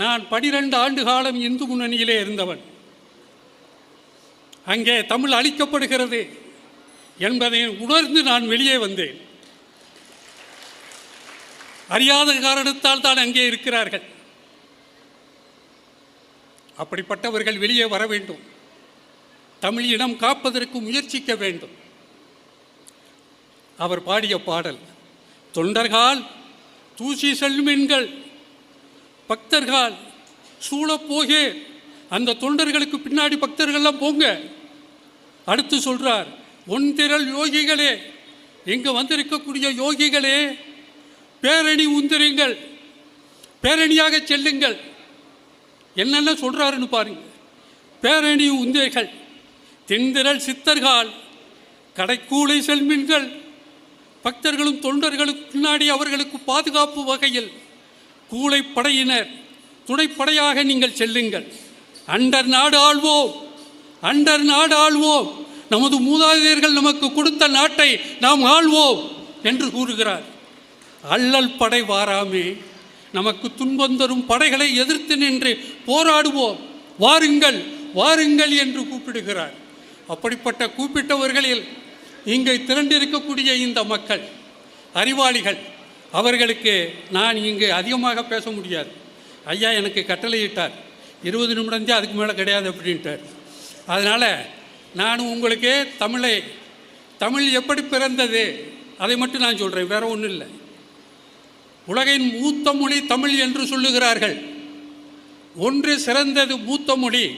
நான் பனிரெண்டு ஆண்டு காலம் இந்து முன்னணியிலே இருந்தவன். அங்கே தமிழ் அழிக்கப்படுகிறது என்பதை உணர்ந்து நான் வெளியே வந்தேன். அறியாத காரணத்தால் தான் அங்கே இருக்கிறார்கள். அப்படிப்பட்டவர்கள் வெளியே வர வேண்டும். தமிழ் இனம் காப்பதற்கு முயற்சிக்க வேண்டும். அவர் பாடிய பாடல் தொண்டர்கள் தூசி செல்மின்கள் பக்தர்கள் சூழப்போகே அந்த தொண்டர்களுக்கு பின்னாடி பக்தர்கள்லாம் போங்க. அடுத்து சொல்கிறார் ஒன்திரள் யோகிகளே இங்கே வந்திருக்கக்கூடிய யோகிகளே பேரணி உந்திருங்கள் பேரணியாக செல்லுங்கள். என்னென்ன சொல்கிறாருன்னு பாருங்க. பேரணி உந்திர்கள் தென்திரள் சித்தர்கள் கடைக்கூலை செல்மின்கள் பக்தர்களும் தொண்டர்களுக்கு பின்னாடி அவர்களுக்கு பாதுகாப்பு வகையில் கூலைப்படையினர் துணைப்படையாக நீங்கள் செல்லுங்கள். அண்டர் நாடு ஆள்வோம் அண்டர் நாடு ஆள்வோம். நமது மூதாதையர்கள் நமக்கு கொடுத்த நாட்டை நாம் ஆள்வோம் என்று கூறுகிறார். அல்லல் படை வாராமே நமக்கு துன்பம் தரும் படைகளை எதிர்த்து நின்று போராடுவோம். வாருங்கள் வாருங்கள் என்று கூப்பிடுகிறார். அப்படிப்பட்ட கூப்பிட்டவர்களில் இங்கே திரண்டிருக்கக்கூடிய இந்த மக்கள் அறிவாளிகள் அவர்களுக்கு நான் இங்கு அதிகமாக பேச முடியாது. ஐயா எனக்கு கட்டளையிட்டார். இருபது நிமிடம் தான் அதுக்கு மேலே கிடையாது அப்படின்ட்டார். அதனால் நான் உங்களுக்கு தமிழை தமிழ் எப்படி பிறந்தது அதை மட்டும் நான் சொல்கிறேன் வேற ஒன்றும் இல்லை. உலகின் மூத்த மொழி தமிழ் என்று சொல்லுகிறார்கள். ஒன்று சிறந்தது மூத்த மொழி